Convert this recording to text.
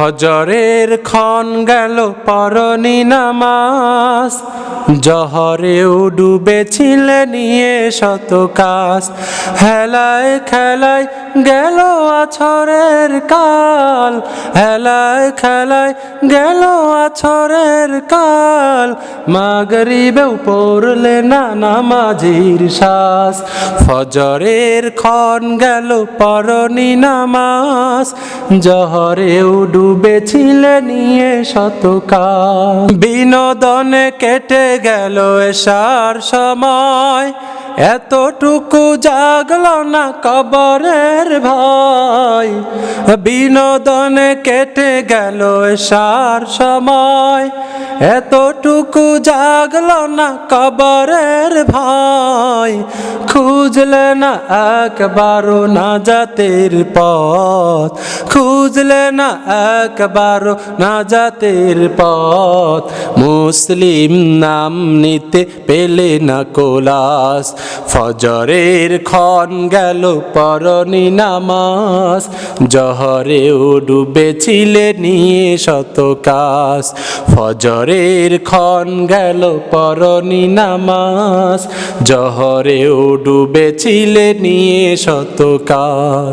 ফজরের ক্ষণ গেল পরনি নামাজ। জহরেও ডুবেছিলে নিয়ে শত কাজ হেলায় খেলায় গেল আছরের কাল, হেলায় খেলায় গেল আছরের কাল। মাগরিবেও পড়লে না নামাজির শ্বাস ফজরের ক্ষণ গেল পরনি নামাজ। জহরেও ডুবেছিলে নিয়ে শত কাল বিনোদনে কেটে গেল এসার সময়। এতটুকু জাগল না কবরের ভয়। বিনোদনে কেটে গেল সার সময়। এতটুকু জাগল না কবরের ভয়। খুঁজলে না একবারও না জাতের পথ। খুঁজলে না একবারও না জাতের পথ। মুসলিম নাম নিতে পেলে না কোলাস। ফজরের ক্ষণ গেল পরনি নামাজ। জহরেও ডুবেছিলে নিয়ে শত কাজ। ফজরের ক্ষণ গেল পরনি নামাজ। জহরেও ডুবেছিলে নিয়ে শত কাজ।